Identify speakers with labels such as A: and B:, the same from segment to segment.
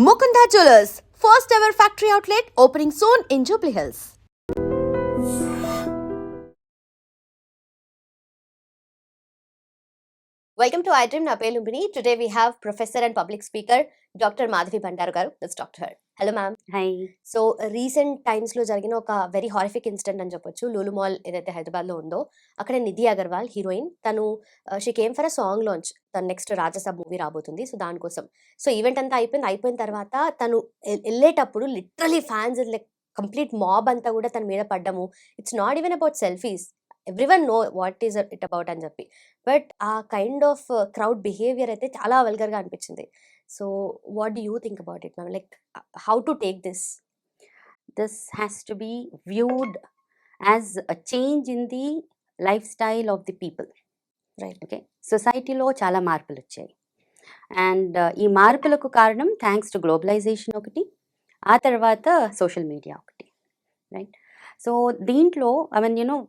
A: Mukunda Jewelers, first ever factory outlet opening soon in Jubilee Hills. Welcome to iDream నా పేరు Lumbini. Today we have professor and public speaker doctor Madhavi Bandaru గారు. Let's doctor hello ma'am
B: hi
A: so recent టైమ్స్లో జరిగిన ఒక very horrific incident అని చెప్పొచ్చు. Lulu mall ఏదైతే హైదరాబాద్లో ఉందో అక్కడ నిధి అగర్వాల్ హీరోయిన్ తను she came for a song launch తను నెక్స్ట్ రాజసాబ్ మూవీ రాబోతుంది. సో దానికోసం. సో ఈవెంట్ అంతా అయిపోయింది. అయిపోయిన తర్వాత తను వెళ్ళేటప్పుడు literally fans like complete mob అంతా కూడా తన మీద పడ్డము. It's not even about selfies everyone know what is it about అని చెప్పి. But a kind of crowd behaviour అయితే చాలా వల్గర్గా అనిపించింది. So what do you think about it ma'am? Like how to take this?
B: This has to be viewed as a change in the lifestyle of the people.
A: Right.
B: Okay? సొసైటీలో చాలా మార్పులు వచ్చాయి. And ఈ మార్పులకు కారణం థ్యాంక్స్ టు గ్లోబలైజేషన్ ఒకటి ఆ తర్వాత సోషల్ మీడియా ఒకటి. రైట్? సో దీంట్లో ఐ మీన్ యూనో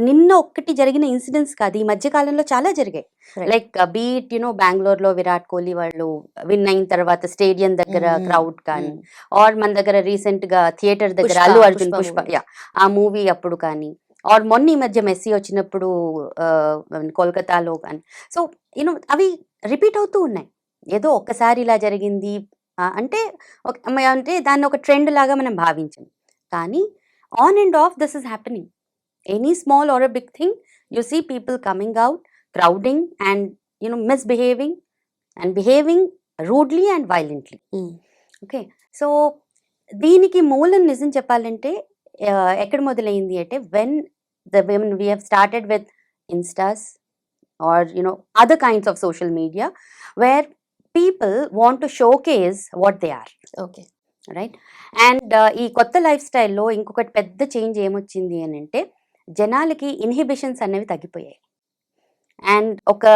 B: నిన్న ఒక్కటి జరిగిన ఇన్సిడెంట్స్ కాదు ఈ మధ్య కాలంలో చాలా జరిగాయి. లైక్ బీట్ యునో బెంగళూరులో విరాట్ కోహ్లీ వాళ్ళు విన్ అయిన తర్వాత స్టేడియం దగ్గర
A: Mm,
B: క్రౌడ్ కానీ
A: Mm.
B: ఆర్ మన దగ్గర రీసెంట్గా థియేటర్ దగ్గర అల్లు అర్జున్
A: పుష్ప.
B: యా ఆ మూవీ అప్పుడు కానీ ఆర్ మొన్న ఈ మధ్య మెస్సీ వచ్చినప్పుడు కోల్కతాలో కానీ సో యూనో అవి రిపీట్ అవుతూ ఉన్నాయి ఏదో ఒక్కసారి ఇలా జరిగింది అంటే అంటే దాన్ని ఒక ట్రెండ్ లాగా మనం భావించాం కానీ on and off this is happening any small or big thing you see people coming out crowding and you know misbehaving and behaving rudely and violently
A: Mm.
B: Okay so దీనికి మూలం నిజం చెప్పాలంటే ఎక్కడ మొదలైంది అంటే when the when we have started with instas or you know other kinds of social media where people want to showcase what they are
A: okay
B: right and ఈ కొత్త లైఫ్ స్టైల్లో ఇంకొకటి పెద్ద చేంజ్ ఏమొచ్చింది అని అంటే జనాలకి ఇన్హిబిషన్స్ అనేవి తగ్గిపోయాయి. అండ్ ఒక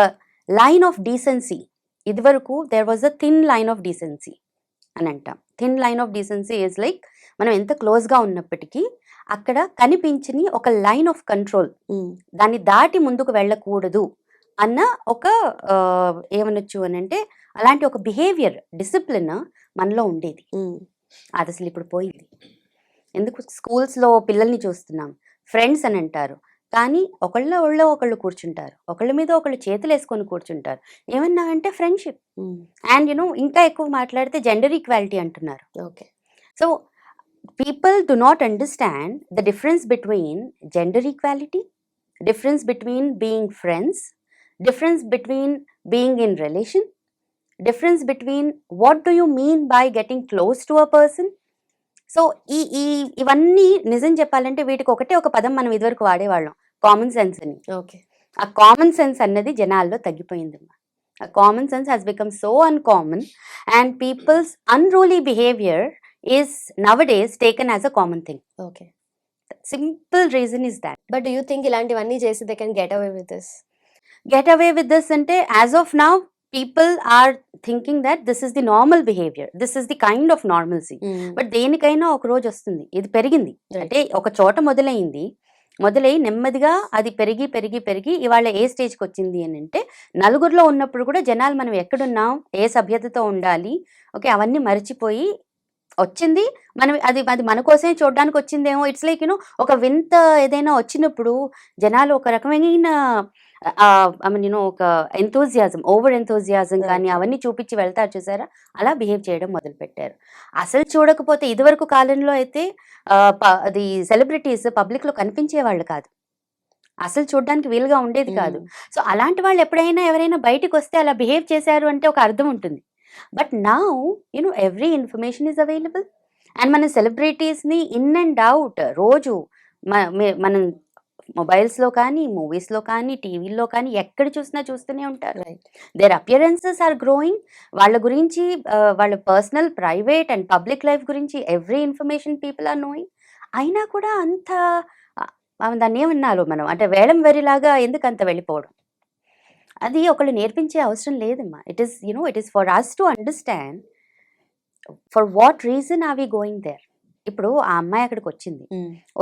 B: లైన్ ఆఫ్ డీసెన్సీ ఇదివరకు there was a thin line of decency అని అంటాం. Thin line of decency is like మనం ఎంత క్లోజ్గా ఉన్నప్పటికీ అక్కడ కనిపించని ఒక లైన్ ఆఫ్ కంట్రోల్. దాన్ని దాటి ముందుకు వెళ్ళకూడదు అన్న ఒక ఏమనొచ్చు అని అంటే అలాంటి ఒక బిహేవియర్ డిసిప్లిన్ మనలో ఉండేది.
A: Mm.
B: అది అసలు ఇప్పుడు పోయింది. ఎందుకు? స్కూల్స్లో పిల్లల్ని చూస్తున్నాం. ఫ్రెండ్స్ అని అంటారు. కానీ ఒకళ్ళ ఒళ్ళో ఒకళ్ళు కూర్చుంటారు. ఒకళ్ళ మీద ఒకళ్ళు చేతులు వేసుకొని కూర్చుంటారు. ఏమన్నా అంటే ఫ్రెండ్షిప్. అండ్ యునో ఇంకా ఎక్కువ మాట్లాడితే జెండర్ ఈక్వాలిటీ అంటున్నారు.
A: Okay.
B: So people do not understand the difference between gender equality difference between being friends difference between being in relation difference between what do you mean by getting close to a person so ఈ ఈ ఇవన్నీ నిజం చెప్పాలంటే వీటికి ఒకటే ఒక పదం మనం ఇదివరకు వాడేవాళ్ళం. కామన్ సెన్స్ అని.
A: ఓకే.
B: ఆ కామన్ సెన్స్ అన్నది జనాల్లో తగ్గిపోయిందమ్మా. ఆ common sense has become so uncommon and people's unruly behaviour is nowadays taken as a common thing
A: okay
B: simple reason is that
A: but you think ఇలాంటివన్నీ చేసి they can get away with this
B: get away with this అంటే as of now people are thinking that this is the normal behaviour this is the kind of normalcy but దేనికైనా ఒక రోజు వస్తుంది ఇది పెరిగింది. అంటే ఒక చోట మొదలైంది మొదలై నెమ్మదిగా అది పెరిగి పెరిగి పెరిగి ఇవాళ ఏ స్టేజ్కి వచ్చింది అని అంటే నలుగురిలో ఉన్నప్పుడు కూడా జనాలు మనం ఎక్కడున్నాం ఏ సభ్యతతో ఉండాలి ఓకే అవన్నీ మర్చిపోయి వచ్చింది. మనం అది అది మన కోసమే చూడడానికి వచ్చిందేమో ఇట్స్ లైక్ యూనో ఒక వింత ఏదైనా వచ్చినప్పుడు జనాలు ఒక రకమైన యూనో ఒక ఎంతోజియాజం ఓవర్ ఎంతోజియాజం కానీ. అవన్నీ చూపించి వెళ్తారు చూసారా? అలా బిహేవ్ చేయడం మొదలు పెట్టారు అసలు చూడకపోతే ఇదివరకు కాలంలో అయితే అది సెలబ్రిటీస్ పబ్లిక్లో కనిపించేవాళ్ళు కాదు. అసలు చూడడానికి వీలుగా ఉండేది కాదు. సో అలాంటి వాళ్ళు ఎప్పుడైనా ఎవరైనా బయటికి వస్తే అలా బిహేవ్ చేశారు అంటే ఒక అర్థం ఉంటుంది. But now you know every information is available and మన సెలబ్రిటీస్ని ఇన్ అండ్ అవుట్ రోజు మనం మొబైల్స్లో కానీ మూవీస్లో కానీ టీవీల్లో కానీ ఎక్కడ చూసినా చూస్తూనే ఉంటారు. దేర్ అపియరెన్సెస్ ఆర్ గ్రోయింగ్ వాళ్ళ గురించి వాళ్ళ personal private and public life గురించి every information people are knowing. అయినా కూడా అంత దాన్ని ఏమన్నాలో మనం? అంటే వేళం వెరిలాగా ఎందుకు అంత వెళ్ళిపోవడం? అది ఒకళ్ళు నేర్పించే అవసరం లేదమ్మా. It is you know it is for us to understand for what reason are we going there ఇప్పుడు ఆ అమ్మాయి అక్కడికి వచ్చింది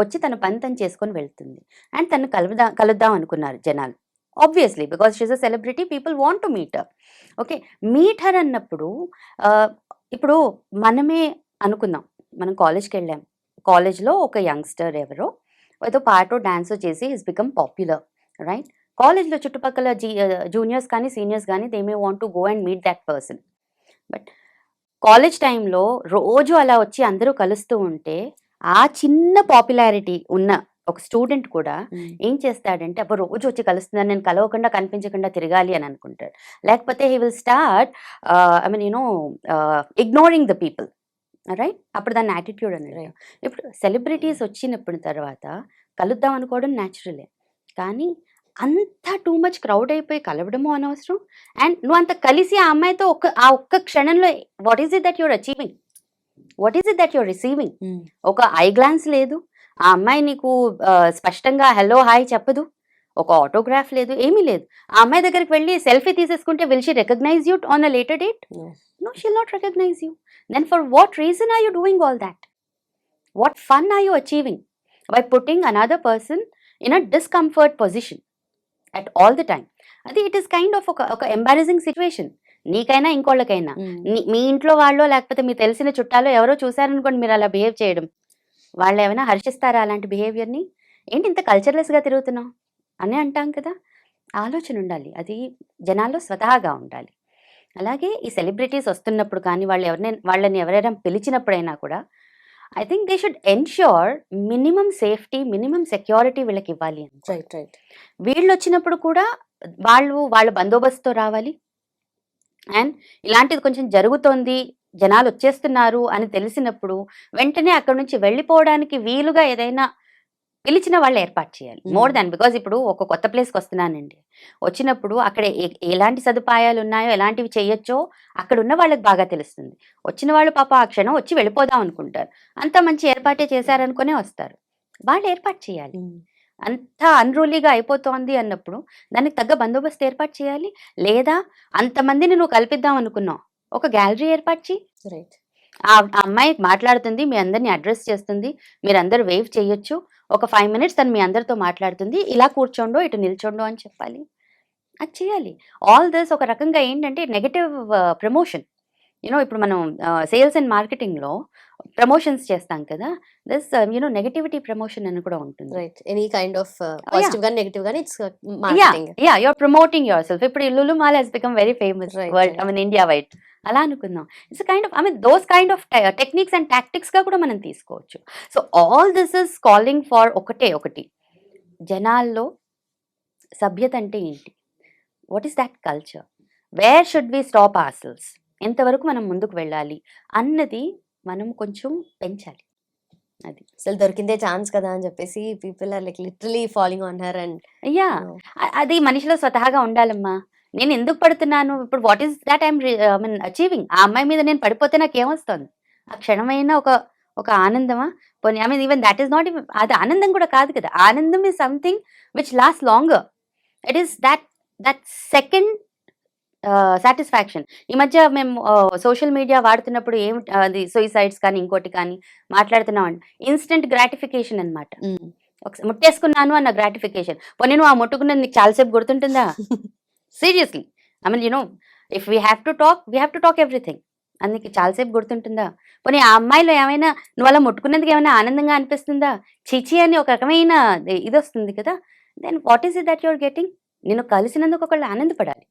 B: వచ్చి తన పని తను చేసుకొని వెళ్తుంది. అండ్ తను కలుద్దాం కలుద్దాం అనుకున్నారు జనాలు. Obviously because she's a celebrity people want to meet okay meet her అన్నప్పుడు ఇప్పుడు మనమే అనుకుందాం. మనం కాలేజ్కి వెళ్ళాం. కాలేజ్లో ఒక యంగ్స్టర్ ఎవరో ఏదో పాటో డాన్సో చేసి ఇస్ బికమ్ పాపులర్ రైట్ కాలేజ్లో చుట్టుపక్కల జీ జూనియర్స్ కానీ సీనియర్స్ కానీ they may want to go and meet that person but college టైంలో రోజు అలా వచ్చి అందరూ కలుస్తూ ఉంటే ఆ చిన్న పాపులారిటీ ఉన్న ఒక స్టూడెంట్ కూడా ఏం చేస్తాడంటే అప్పుడు రోజు వచ్చి కలుస్తున్నాను నేను కలవకుండా కనిపించకుండా తిరగాలి అని అనుకుంటాడు. లేకపోతే he will start I mean you know ignoring the people right అప్పుడు దాన్ని యాటిట్యూడ్ అనేది. ఇప్పుడు సెలబ్రిటీస్ వచ్చినప్పుడు తర్వాత కలుద్దాం అనుకోవడం న్యాచురలే కానీ అంత టూ మచ్ క్రౌడ్ అయిపోయి కలవడము అనవసరం. అండ్ నువ్వు అంత కలిసి ఆ అమ్మాయితో ఒక్క ఆ ఒక్క క్షణంలో what is it that you're achieving what is it that you're receiving ఒక ఐ గ్లాన్స్ లేదు. ఆ అమ్మాయి నీకు స్పష్టంగా హలో హాయ్ చెప్పదు. ఒక ఆటోగ్రాఫ్ లేదు. ఏమీ లేదు. ఆ అమ్మాయి దగ్గరికి వెళ్ళి సెల్ఫీ తీసేసుకుంటే will she recognise you on a later date No, she'll not recognize you. Then, for what reason are you doing all that? What fun are you achieving? By putting another person in a discomfort position. At all the time? అది it is kind of ఒక ఒక embarrassing situation నీకైనా ఇంకోళ్ళకైనా. నీ- మీ ఇంట్లో వాళ్ళు లేకపోతే మీ తెలిసిన చుట్టాలు ఎవరో చూసారనుకోండి మీరు అలా బిహేవ్ చేయడం. వాళ్ళు ఏమైనా హర్షిస్తారా అలాంటి బిహేవియర్ని ఏంటి ఇంత కల్చర్లెస్గా తిరుగుతున్నావు? అని అంటాం కదా. ఆలోచన ఉండాలి. అది జనాల్లో స్వతహాగా ఉండాలి. అలాగే ఈ సెలబ్రిటీస్ వస్తున్నప్పుడు కానీ వాళ్ళు ఎవరినైనా వాళ్ళని ఎవరైనా పిలిచినప్పుడైనా కూడా I think they should ensure minimum safety minimum security వీళ్ళకి ఇవ్వాలి అని
A: రైట్ రైట్
B: వీళ్ళు వచ్చినప్పుడు కూడా వాళ్ళు వాళ్ళ బందోబస్తుతో రావాలి. అండ్ ఇలాంటిది కొంచెం జరుగుతోంది జనాలు వచ్చేస్తున్నారు అని తెలిసినప్పుడు వెంటనే అక్కడ నుంచి వెళ్ళిపోవడానికి వీలుగా ఏదైనా పిలిచిన వాళ్ళు ఏర్పాటు చేయాలి. మోర్ దాన్ బికాజ్ ఇప్పుడు ఒక కొత్త ప్లేస్కి వస్తున్నానండి. వచ్చినప్పుడు అక్కడ ఎలాంటి సదుపాయాలు ఉన్నాయో ఎలాంటివి చేయొచ్చో అక్కడ ఉన్న వాళ్ళకి బాగా తెలుస్తుంది. వచ్చిన వాళ్ళు పాప ఆ క్షణం వచ్చి వెళ్ళిపోదాం అనుకుంటారు. అంత మంచి ఏర్పాటే చేశారనుకునే వస్తారు. వాళ్ళు ఏర్పాటు చేయాలి. అంత అన్రూలీగా అయిపోతోంది అన్నప్పుడు దానికి తగ్గ బందోబస్తు ఏర్పాటు చేయాలి. లేదా అంతమందిని నువ్వు కల్పిద్దాం అనుకున్నావు. ఒక గ్యాలరీ ఏర్పాటు చేయి
A: రైట్
B: ఆ అమ్మాయి మాట్లాడుతుంది మీ అందరిని అడ్రస్ చేస్తుంది మీరందరూ వేవ్ చేయొచ్చు. ఒక ఫైవ్ మినిట్స్ తను మీ అందరితో మాట్లాడుతుంది ఇలా కూర్చోండో ఇటు నిల్చోండో అని చెప్పాలి. అది చేయాలి. ఆల్ దిస్ ఒక రకంగా ఏంటంటే నెగటివ్ ప్రమోషన్. యూనో ఇప్పుడు మనం సేల్స్ అండ్ మార్కెటింగ్లో ప్రమోషన్స్ చేస్తాం కదా దిస్ యూనో నెగటివిటీ ప్రమోషన్ అని కూడా ఉంటుంది.
A: Right. Any kind of positive గానీ నెగటివ్ గానీ it's
B: yeah
A: marketing.
B: Yeah you are promoting yourself. ఇప్పుడు Lulu mall has become very famous world. I mean India wide. అలా అనుకుందాం. It's kind of I mean those kind of techniques and టాక్టిక్స్గా కూడా మనం తీసుకోవచ్చు. So all this is calling for ఒకటే ఒకటి. జనాల్లో సభ్యత అంటే ఏంటి? What is that culture where should we stop ourselves ఎంతవరకు మనం ముందుకు వెళ్ళాలి? అన్నది మనం కొంచెం పెంచాలి.
A: అసలు దొరికిందే ఛాన్స్ కదా అని చెప్పేసి people are like literally following on her and
B: yeah అది మనిషిలో స్వతహాగా ఉండాలమ్మా. నేను ఎందుకు పడుతున్నాను? ఇప్పుడు what is that I'm I mean achieving ఆ అమ్మాయి మీద నేను పడిపోతే నాకు ఏమొస్తుంది ఆ క్షణమైన ఒక ఒక ఆనందమా? పోనీ I mean even that is not అది ఆనందం కూడా కాదు కదా. ఆనందం is something which last longer it is that that second satisfaction ఈ మధ్య మేము సోషల్ మీడియా వాడుతున్నప్పుడు ఏం అది సూయిసైడ్స్ కానీ ఇంకోటి కానీ మాట్లాడుతున్నాం ఇన్స్టెంట్ గ్రాటిఫికేషన్ అన్నమాట. ఒకసారి ముట్టేసుకున్నాను అన్న గ్రాటిఫికేషన్ పోనీ నువ్వు ఆ ముట్టుకున్నది నీకు చాలాసేపు గుర్తుంటుందా? Seriously I mean you know if we have to talk we have to talk everything అది నీకు చాలాసేపు గుర్తుంటుందా? పోనీ ఆ అమ్మాయిలో ఏమైనా నువ్వు అలా ముట్టుకున్నందుకు ఏమైనా ఆనందంగా అనిపిస్తుందా? చిచి అని ఒక రకమైన ఇది వస్తుంది కదా? Then what is it that your getting నేను కలిసినందుకు ఒకళ్ళు ఆనందపడాలి.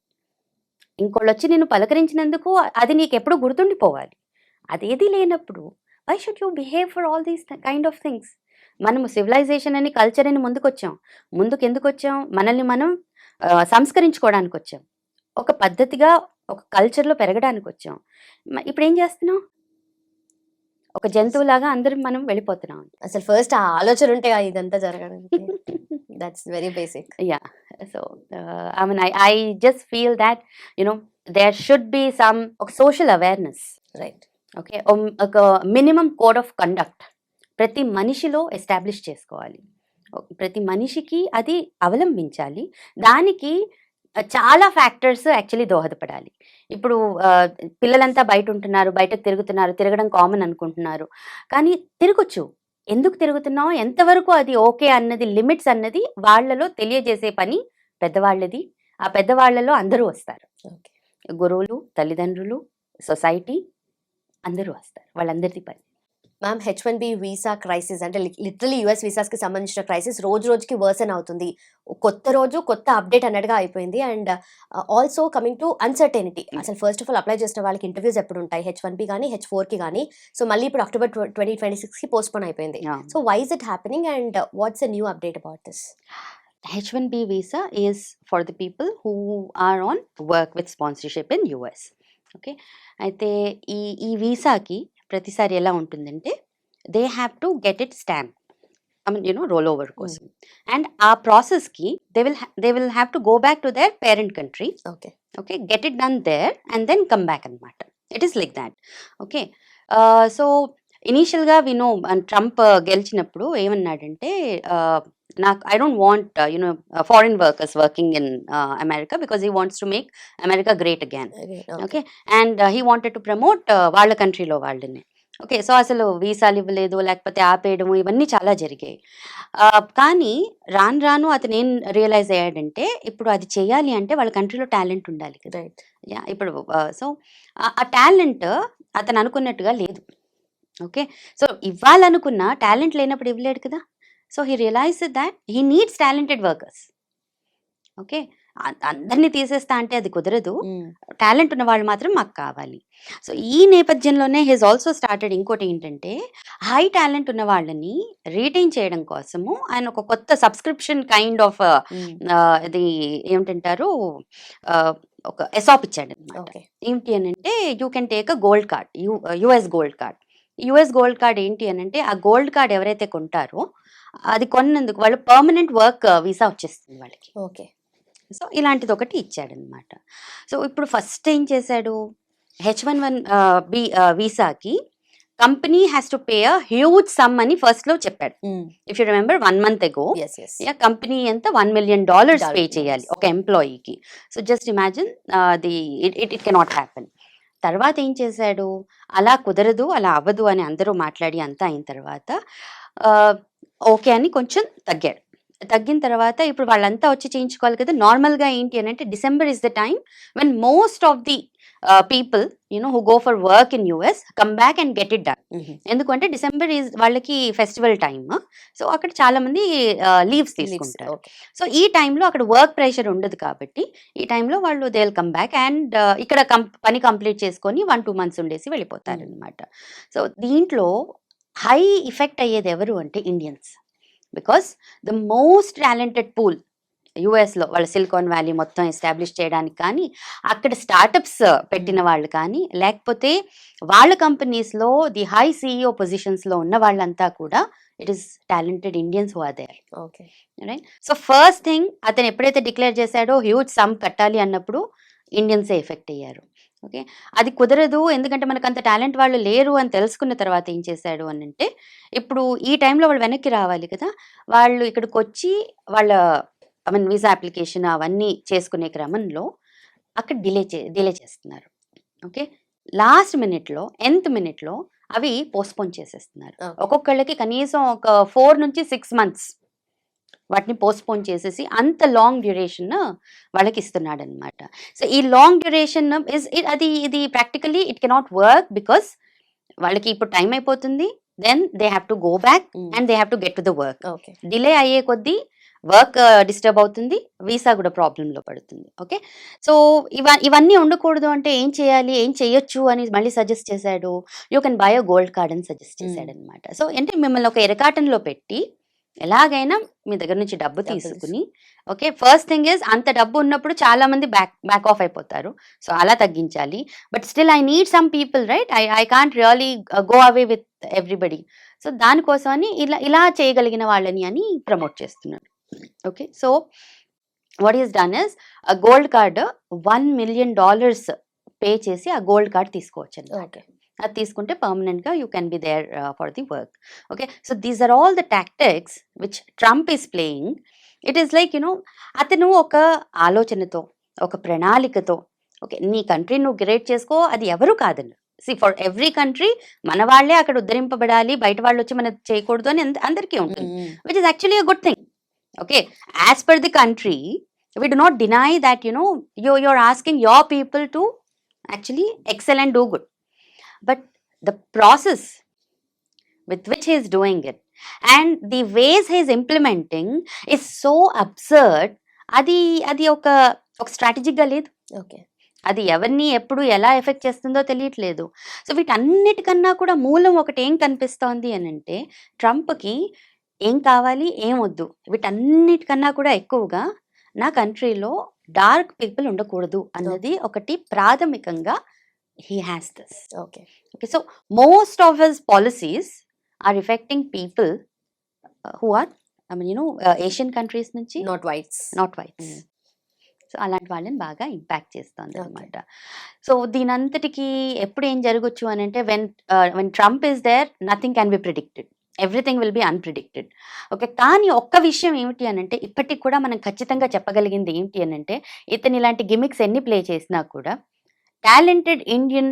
B: ఇంకోళ్ళు వచ్చి నిన్ను పలకరించినందుకు అది నీకు ఎప్పుడు గుర్తుండిపోవాలి. అదేది లేనప్పుడు why should you behave for all these kind of things మనము సివిలైజేషన్ అని కల్చర్ అని ముందుకు వచ్చాం ముందుకు ఎందుకు వచ్చాం మనల్ని మనం సంస్కరించుకోవడానికి వచ్చాం ఒక పద్ధతిగా ఒక కల్చర్లో పెరగడానికి వచ్చాం ఇప్పుడు ఏం చేస్తున్నాం? ఒక జంతువులాగా అందరం మనం వెళ్ళిపోతున్నాం
A: అసలు ఫస్ట్ ఆ ఆలోచన ఉంటే ఇదంతా జరగడానికి. That's very basic
B: so uh, i mean i i just feel that you know there should be some social awareness.
A: Right
B: okay ఒక మినిమం కోడ్ ఆఫ్ కండక్ట్ ప్రతి మనిషిలో ఎస్టాబ్లిష్ చేసుకోవాలి. ప్రతి మనిషికి అది అవలంబించాలి. దానికి చాలా ఫ్యాక్టర్స్ యాక్చువల్లీ దోహదపడాలి. ఇప్పుడు పిల్లలంతా బయట ఉంటున్నారు బయటకు తిరుగుతున్నారు తిరగడం కామన్ అనుకుంటున్నారు. కానీ తిరగొచ్చు. ఎందుకు తిరుగుతున్నావు? ఎంతవరకు అది ఓకే అన్నది లిమిట్స్ అన్నది వాళ్ళలో తెలియజేసే పని పెద్దవాళ్ళది. ఆ పెద్దవాళ్ళలో అందరూ వస్తారు.
A: ఓకే.
B: గురువులు తల్లిదండ్రులు సొసైటీ అందరూ వస్తారు. వాళ్ళందరిది పని.
A: Ma'am H one B visa crisis అంటే లిటరలీ యూఎస్ వీసాస్కి సంబంధించిన క్రైసిస్ రోజు రోజుకి వర్సన్ అవుతుంది. కొత్త రోజు కొత్త అప్డేట్ అన్నట్టుగా అయిపోయింది. And also coming to uncertainty అసలు ఫస్ట్ ఆఫ్ ఆల్ అప్లై చేసిన వాళ్ళకి ఇంటర్వ్యూస్ ఎప్పుడు ఉంటాయి? హెచ్ వన్ బి కానీ హెచ్ ఫోర్కి కానీ సో మళ్ళీ ఇప్పుడు అక్టోబర్ ట్వంటీ ట్వంటీ సిక్స్కి పోస్ట్పోన్ అయిపోయింది. So why is it happening and what's a new update about this
B: H one B visa is for the people who are on work with sponsorship in US okay అయితే ఈ ఈ వీసాకి ప్రతిసారి ఎలా ఉంటుందంటే they have to get it stamp I mean you know roll over కోసం. And ఆ ప్రాసెస్కి they will they will have to go back to their parent country
A: okay.
B: Okay get it done there and then come back అనమాట it is like that okay so ఇనీషియల్గా వినో Trump గెలిచినప్పుడు ఏమన్నాడంటే నాకు I don't want you know foreign workers working in America because he wants to make America great again okay and he wanted to promote uh, వాళ్ళ కంట్రీలో వాళ్ళని. Okay so అసలు వీసాలు ఇవ్వలేదు లేకపోతే ఆపేయడము ఇవన్నీ చాలా జరిగాయి. ఆ, కానీ రాను రాను అతను ఏం రియలైజ్ అయ్యాడంటే ఇప్పుడు అది చేయాలి అంటే వాళ్ళ కంట్రీలో టాలెంట్ ఉండాలి కదా.
A: రైట్
B: యా ఇప్పుడు సో ఆ టాలెంట్ అతను అనుకున్నట్టుగా లేదు. ఓకే సో ఇవ్వాలనుకున్న టాలెంట్ లేనప్పుడు ఇవ్వలేడు కదా. So he realize that he needs talented workers okay అందరినీ తీసేస్తా అంటే అది కుదరదు. టాలెంట్ ఉన్న వాళ్ళు మాత్రం మాకు కావాలి. సో ఈ నేపథ్యంలోనే హీస్ ఆల్సో స్టార్టెడ్ ఇంకోటి ఏంటంటే హై టాలెంట్ ఉన్న వాళ్ళని రీటైన్ చేయడం కోసము ఆయన ఒక కొత్త సబ్స్క్రిప్షన్ కైండ్ ఆఫ్ ఇది ఏమిటంటారు? ఆ, ఒక ఎసాప్ ఇచ్చాడు అనమాట
A: ఓకే.
B: ఏంటి అని అంటే you can take a gold card you US gold card US gold card ఏంటి అని అంటే ఆ గోల్డ్ కార్డ్ ఎవరైతే కొంటారో అది కొన్నందుకు వాళ్ళు పర్మనెంట్ వర్క్ వీసా వచ్చేస్తుంది వాళ్ళకి.
A: ఓకే.
B: సో ఇలాంటిది ఒకటి ఇచ్చాడనమాట సో ఇప్పుడు ఫస్ట్ ఏం చేశాడు? H one one B వీసాకి company has to pay a huge sum అని first లో చెప్పాడు. If you remember one month ago company ఎంత? వన్ మిలియన్ డాలర్స్ పే చేయాలి. ఒక ఎంప్లాయీకి so just imagine the it it it cannot happen తర్వాత ఏం చేశాడు? అలా కుదరదు అలా అవ్వదు అని అందరూ మాట్లాడి అంతా అయిన తర్వాత ఓకే అని కొంచెం తగ్గాడు. తగ్గిన తర్వాత ఇప్పుడు వాళ్ళంతా వచ్చి చేయించుకోవాలి కదా నార్మల్గా ఏంటి అని అంటే December is the time when most of the people you know who go for work in US come back and get it done ఎందుకంటే డిసెంబర్ ఈజ్ వాళ్ళకి ఫెస్టివల్ టైమ్. సో అక్కడ చాలా మంది లీవ్స్ తీసుకుంటారు.
A: ఓకే
B: సో ఈ టైంలో అక్కడ work pressure ఉండదు కాబట్టి ఈ టైంలో వాళ్ళు they will come back and ఇక్కడ పని కంప్లీట్ చేసుకొని వన్ టూ మంత్స్ ఉండేసి వెళ్ళిపోతారు అనమాట సో దీంట్లో హై ఇఫెక్ట్ అయ్యేది ఎవరు అంటే Indians. Because the most talented pool యుఎస్లో వాళ్ళ సిలికాన్ వ్యాలీ మొత్తం ఎస్టాబ్లిష్ చేయడానికి కానీ అక్కడ స్టార్టప్స్ పెట్టిన వాళ్ళు కానీ లేకపోతే వాళ్ళ కంపెనీస్లో ది హై సిఇఓ పొజిషన్స్లో ఉన్న వాళ్ళంతా కూడా it is talented Indians who are there.
A: Okay.
B: Right? So first thing అతను ఎప్పుడైతే డిక్లేర్ చేశాడో హ్యూజ్ సమ్ కట్టాలి అన్నప్పుడు ఇండియన్సే ఎఫెక్ట్ అయ్యారు. ఓకే? అది కుదరదు. ఎందుకంటే మనకు అంత టాలెంట్ వాళ్ళు లేరు అని తెలుసుకున్న తర్వాత ఏం చేశాడు అని అంటే ఇప్పుడు ఈ టైంలో వాళ్ళు వెనక్కి రావాలి కదా! వాళ్ళు ఇక్కడికి వచ్చి వాళ్ళ ఐ మీన్ వీసా అప్లికేషన్ అవన్నీ చేసుకునే క్రమంలో అక్కడ డిలే చే డిలే చేస్తున్నారు. ఓకే? లాస్ట్ మినిట్లో ఎంత్ మినిట్లో అవి పోస్ట్పోన్ చేసేస్తున్నారు. ఒక్కొక్కళ్ళకి కనీసం ఒక ఫోర్ నుంచి సిక్స్ మంత్స్ వాటిని పోస్ట్పోన్ చేసేసి అంత లాంగ్ డ్యూరేషన్ వాళ్ళకి ఇస్తున్నాడు అనమాట సో ఈ లాంగ్ డ్యూరేషన్ ఇస్ అది ఇది practically it cannot work because వాళ్ళకి ఇప్పుడు టైం అయిపోతుంది. Then they have to go back and they have to get to the work.
A: Okay.
B: Delay అయ్యే కొద్దీ వర్క్ డిస్టర్బ్ అవుతుంది. వీసా కూడా ప్రాబ్లంలో పడుతుంది. ఓకే? సో ఇవ ఇవన్నీ ఉండకూడదు అంటే ఏం చేయాలి? ఏం చేయొచ్చు అని మళ్ళీ సజెస్ట్ చేశాడు. You can buy a gold card అని సజెస్ట్ చేశాడు అనమాట సో అంటే మిమ్మల్ని ఒక ఎరకాటంలో పెట్టి ఎలాగైనా మీ దగ్గర నుంచి డబ్బు తీసుకుని ఓకే ఫస్ట్ థింగ్ ఇస్ అంత డబ్బు ఉన్నప్పుడు చాలా మంది బ్యాక్ బ్యాక్ ఆఫ్ అయిపోతారు. సో అలా తగ్గించాలి. But still I need some people right? I I can't really go away with everybody. So దానికోసమని ఇలా ఇలా చేయగలిగిన వాళ్ళని అని ప్రమోట్ చేస్తున్నాడు okay so what is done is gold card one million dollars pay చేసి ఆ గోల్డ్ కార్డ్ తీసుకోవచ్చు.
A: ఓకే.
B: అది తీసుకుంటే పర్మనెంట్గా you can be there for the work okay so these are all the tactics which Trump is playing it is like you know అతను ఒక ఆలోచనతో ఒక ప్రణాళికతో ఓకే నీ కంట్రీ నువ్వు గ్రేట్ చేసుకో అది ఎవరు కాదని సి ఫర్ ఎవ్రీ కంట్రీ మన వాళ్ళే అక్కడ ఉద్ధరింపబడాలి బయట వాళ్ళు వచ్చి మనది చేయకూడదు అని అంద- అందరికీ ఉంటుంది. which is actually a good thing. Okay, as per the country, we do not deny that you know you you're asking your people to actually excel and do good. But the process with which he is doing it and the ways he is implementing is so absurd. అది అది ఒక ఒక స్ట్రాటజిక్గా లేదు.
A: Okay
B: అది ఎవరిని ఎప్పుడు ఎలా effect చేస్తుందో తెలియట్లేదు. సో వీటన్నిటికన్నా కూడా మూలం ఒకటి ఏం కనిపిస్తోంది అని అంటే ట్రంప్కి ఏం కావాలి ఏం వద్దు. వీటన్నిటికన్నా కూడా ఎక్కువగా నా కంట్రీలో డార్క్ పీపుల్ ఉండకూడదు అన్నది ఒకటి ప్రాథమికంగా he has this
A: okay
B: okay so most of his policies are effecting people who are I mean you know Asian countries నుంచి
A: not whites
B: not whites
A: Mm.
B: So అలాంటి వాళ్ళని బాగా ఇంపాక్ట్ చేస్తుంది. అనమాట సో దీనంతటికి ఎప్పుడు ఏం జరగచ్చు అని అంటే when when Trump is there nothing can be predicted everything will be unpredicted okay కానీ ఒక్క విషయం ఏమిటి అని అంటే ఇప్పటికి కూడా మనం ఖచ్చితంగా చెప్పగలిగింది ఏంటి అని అంటే ఇతను ఇలాంటి గిమిక్స్ ఎన్ని ప్లే చేసినా కూడా talented Indian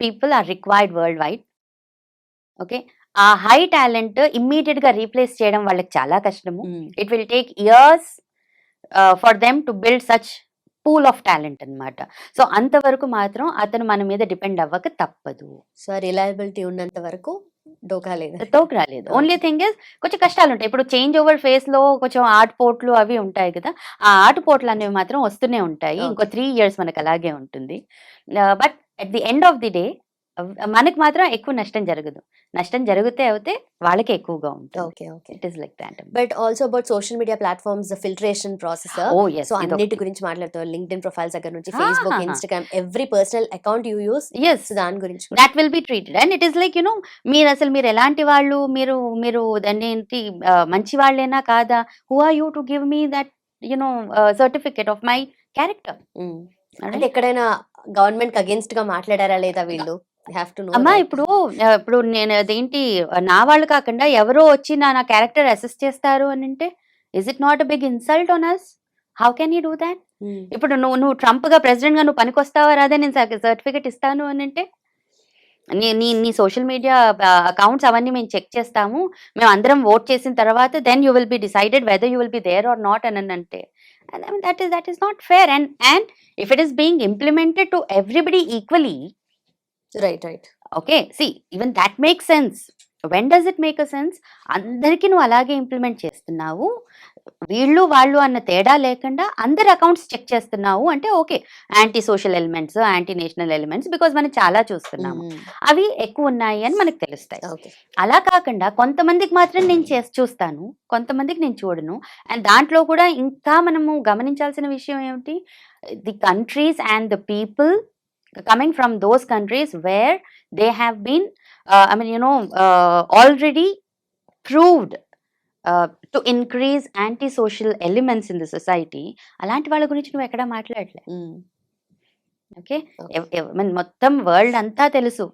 B: people are required world wide okay ఆ హై టాలెంట్ ఇమ్మీడియట్గా రీప్లేస్ చేయడం వాళ్ళకి చాలా కష్టము. It will take years for them to build such pool of talent అన్నమాట. సో అంతవరకు మాత్రం అతను మన మీద డిపెండ్ అవ్వక తప్పదు.
A: సో రిలయబిలిటీ ఉన్నంత వరకు డోకా లేదు.
B: తోక రాలేదు ఓన్లీ థింగ్ ఇస్ కొంచెం కష్టాలు ఉంటాయి. ఇప్పుడు చేంజ్ ఓవర్ ఫేస్లో కొంచెం ఆర్ట్ పోట్లు అవి ఉంటాయి కదా ఆ ఆర్ట్ పోట్లు అనేవి మాత్రం వస్తూనే ఉంటాయి. ఇంకో త్రీ ఇయర్స్ మనకు అలాగే ఉంటుంది. But at the end of the day మనకి మాత్రం ఎక్కువ నష్టం జరగదు. నష్టం జరిగితే అయితే వాళ్ళకి ఎక్కువగా ఉంటుంది.
A: Okay okay.
B: It is like that
A: but also about social media platforms filtration process
B: oh yes
A: so అన్నిటి గురించి మాట్లాడుతాం లింక్డ్ ఇన్ ప్రొఫైల్స్ దగ్గర నుంచి Facebook. Instagram every personal account you use
B: yes
A: దాని గురించి.
B: That will be treated and it is like you know మీరు అసలు మీరు ఎలాంటి వాళ్ళు? మీరు మీరు దాన్ని ఏంటి మంచి వాళ్ళేనా కాదా? Who are you to give me that you know certificate of my character.
A: అంటే ఎక్కడైనా గవర్నమెంట్ అగేన్స్ట్గా మాట్లాడారా లేదా వీళ్ళు? నో
B: అమ్మా ఇప్పుడు ఇప్పుడు నేను అదేంటి నా వాళ్ళు కాకుండా ఎవరో వచ్చి నా నా క్యారెక్టర్ అసెస్ చేస్తారు అని అంటే is it not a big insult on us how can you do that ఇప్పుడు నువ్వు నువ్వు ట్రంప్గా ప్రెసిడెంట్గా నువ్వు పనికొస్తావా రాదే నేను సర్టిఫికేట్ ఇస్తాను అని అంటే నీ నీ నీ సోషల్ మీడియా అకౌంట్స్ అవన్నీ మేము చెక్ చేస్తాము మేము అందరం ఓట్ చేసిన తర్వాత then you will be decided whether you will be there or not అని అంటే that is that is not fair and and if it is being implemented to everybody equally
A: right right
B: okay. See even that make sense. When does it make a sense? అందరికీ నువ్వు అలాగే implement చేస్తున్నావు. వీళ్ళు వాళ్ళు అన్న తేడా లేకుండా అందరి అకౌంట్స్ చెక్ చేస్తున్నావు అంటే okay. Anti social elements anti national elements because మనం చాలా చూస్తున్నాము. అవి ఎక్కువ ఉన్నాయి అని మనకు తెలుస్తాయి.
A: ఓకే.
B: అలా కాకుండా కొంతమందికి మాత్రం నేను చేసి చూస్తాను. కొంతమందికి నేను చూడను. అండ్ దాంట్లో కూడా ఇంకా మనము గమనించాల్సిన విషయం ఏమిటి? The countries and the people coming from those countries where they have been I mean you know already proved to increase anti social elements in the society అలాంటి వాళ్ళ గురించి నువ్వు ఎక్కడా మాట్లాడలే. ఓకే. మన మొత్తం వరల్డ్ అంతా తెలుసు.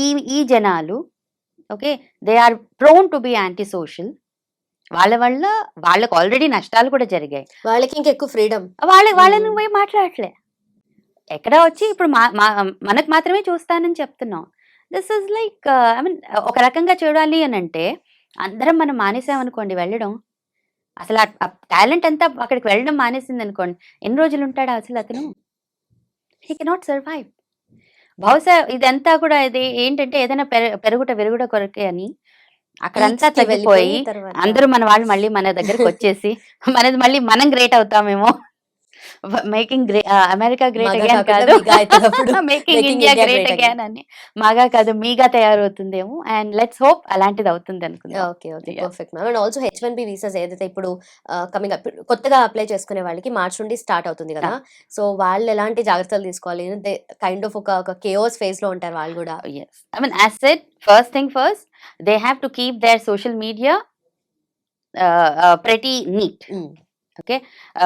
B: ఈ ఈ జనాలు okay they are prone to be anti social వాళ్ళ వల్ల వాళ్ళకు ఆల్రెడీ నష్టాలు కూడా జరిగాయి.
A: వాళ్ళకి ఇంకా ఎక్కువ ఫ్రీడమ్
B: వాళ్ళ వాళ్ళని. పోయి మాట్లాడట్లే. ఎక్కడ వచ్చి ఇప్పుడు మా మనకు మాత్రమే చూస్తానని చెప్తున్నాం. This is like I mean ఒక రకంగా చూడాలి అని అంటే అందరం మనం మానేసామనుకోండి వెళ్ళడం. అసలు ఆ టాలెంట్ అంతా అక్కడికి వెళ్ళడం మానేసింది అనుకోండి ఎన్ని రోజులు ఉంటాడా అసలు అతను? హీ కెనాట్ సర్వైవ్ బహుశా ఇదంతా కూడా ఇది ఏంటంటే ఏదైనా పెర- పెరుగుట విరుగుట కొరకే అని అక్కడంతా తగ్గిపోయి అందరూ మన వాళ్ళు మళ్ళీ మన దగ్గరకు వచ్చేసి మనది మళ్ళీ మనం గ్రేట్ అవుతామేమో. మేకింగ్ అమెరికా గ్రేట్ అగైన్ కాదు. మేకింగ్ ఇండియా గ్రేట్ అగైన్ అని. మాగా కాదు మీగా తయారవుతుందేమో. అండ్ లెట్స్ హోప్ అలాంటిది అవుతుంది అనుకుందాం.
A: Okay okay. Perfect ma'am and also H one B visas ఏదైతే ఇప్పుడు కమింగ్ అప్ కొత్తగా అప్లై చేసుకునే వాళ్ళకి మార్చ్ నుండి స్టార్ట్ అవుతుంది కదా. సో వాళ్ళు ఎలాంటి జాగ్రత్తలు తీసుకోవాలి? కైండ్ ఆఫ్ ఒక ఒక కేఓస్ ఫేజ్లో ఉంటారు వాళ్ళు కూడా.
B: Yes. I mean as said first thing first they have to keep their social media okay?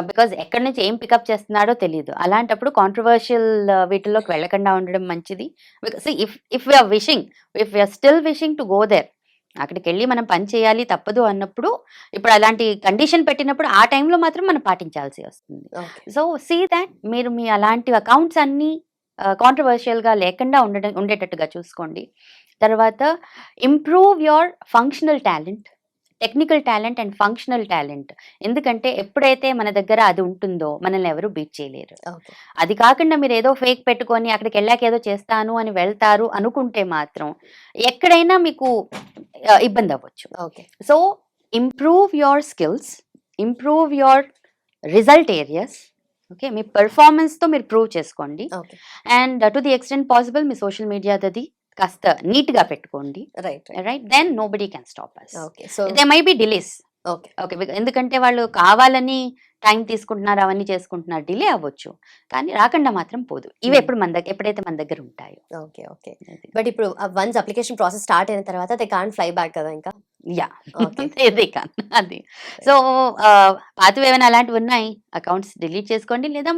B: Because ఎక్కడి నుంచి ఏం పికప్ చేస్తున్నాడో తెలియదు అలాంటప్పుడు కాంట్రవర్షియల్ వీటిల్లోకి వెళ్ళకుండా ఉండడం మంచిది. Because if if we're wishing if we're still wishing to go there అక్కడికి వెళ్ళి మనం పని చేయాలి తప్పదు అన్నప్పుడు ఇప్పుడు అలాంటి కండిషన్ పెట్టినప్పుడు ఆ టైంలో మాత్రం మనం పాటించాల్సి వస్తుంది. సో సీ దాట్ మీరు మీ అలాంటి అకౌంట్స్ అన్నీ కాంట్రవర్షియల్గా లేకుండా ఉండడం ఉండేటట్టుగా చూసుకోండి. తర్వాత improve your functional talent technical talent and functional talent. ఎందుకంటే ఎప్పుడైతే మన దగ్గర అది ఉంటుందో మనల్ని ఎవరు బీట్ చేయలేరు. అది కాకుండా మీరు ఏదో ఫేక్ పెట్టుకొని అక్కడికి వెళ్ళాక ఏదో చేస్తాను అని వెళ్తారు అనుకుంటే మాత్రం ఎక్కడైనా మీకు ఇబ్బంది అవ్వచ్చు.
A: Okay.
B: So improve your skills improve your result areas okay మీ పెర్ఫార్మెన్స్తో మీరు ప్రూవ్ చేసుకోండి. And to the extent possible మీ సోషల్ మీడియాది కాస్త నీట్గా పెట్టుకోండి.
A: Right right.
B: Then nobody stop us
A: okay. So
B: they may be delays
A: okay.
B: Okay. ఎందుకంటే వాళ్ళు కావాలని టైం తీసుకుంటున్నారు అవన్నీ చేసుకుంటున్నారు డిలే అవ్వచ్చు. కానీ రాకుండా మాత్రం పోదు. ఇవి
A: Hmm.
B: ఎప్పుడు మన దగ్గర ఎప్పుడైతే మన దగ్గర ఉంటాయో.
A: Okay okay. బట్ ఇప్పుడు వన్స్ అప్లికేషన్ ప్రాసెస్ స్టార్ట్ అయిన తర్వాత దే కాన్ ఫ్లై బ్యాక్ కదా ఇంకా?
B: Yeah
A: okay.
B: ఇదే కాదు అది. సో పాతవి ఏమైనా అలాంటివి ఉన్నాయి? అకౌంట్స్ డిలీట్ చేసుకోండి లేదా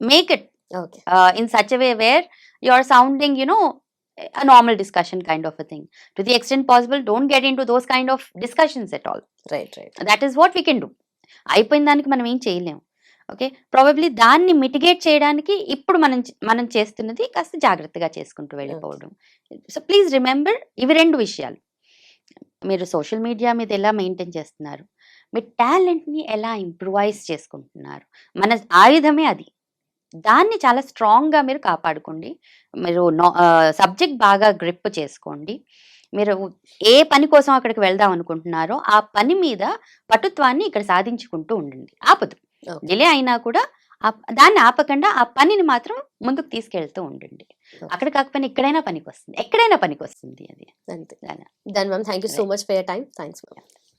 B: make it
A: okay.
B: In such way where you are sounding you know a normal discussion kind of a thing. To the extent possible don't get into those kind of discussions at all.
A: Right right
B: that is what we can do అయిపోయిన దానికి మనం ఏం చేయలేం. Okay probably దాన్ని mitigate చేయడానికి ఇప్పుడు మనం మనం చేస్తున్నది కాస్త జాగ్రత్తగా చేసుకుంటూ వెళ్ళిపోవడం. సో ప్లీజ్ రిమెంబర్ ఇవి రెండు విషయాలు. మీరు సోషల్ మీడియా మీద ఎలా మెయింటైన్ చేస్తున్నారు? మీ టాలెంట్ని ఎలా ఇంప్రూవైజ్ చేసుకుంటున్నారు? మన ఆయుధమే అది. దాన్ని చాలా స్ట్రాంగ్గా మీరు కాపాడుకోండి. మీరు సబ్జెక్ట్ బాగా గ్రిప్ చేసుకోండి. మీరు ఏ పని కోసం అక్కడికి వెళ్దాం అనుకుంటున్నారో ఆ పని మీద పటుత్వాన్ని ఇక్కడ సాధించుకుంటూ ఉండండి. ఆపదు. డిలే అయినా కూడా ఆ- దాన్ని ఆపకుండా ఆ పనిని మాత్రం ముందుకు తీసుకెళ్తూ ఉండండి. అక్కడ కాకపోయినా ఇక్కడైనా పనికి వస్తుంది ఎక్కడైనా పనికి వస్తుంది అది.
A: అంతే.
B: అలా.
A: Then ma'am thank you so much for your time thanks ma'am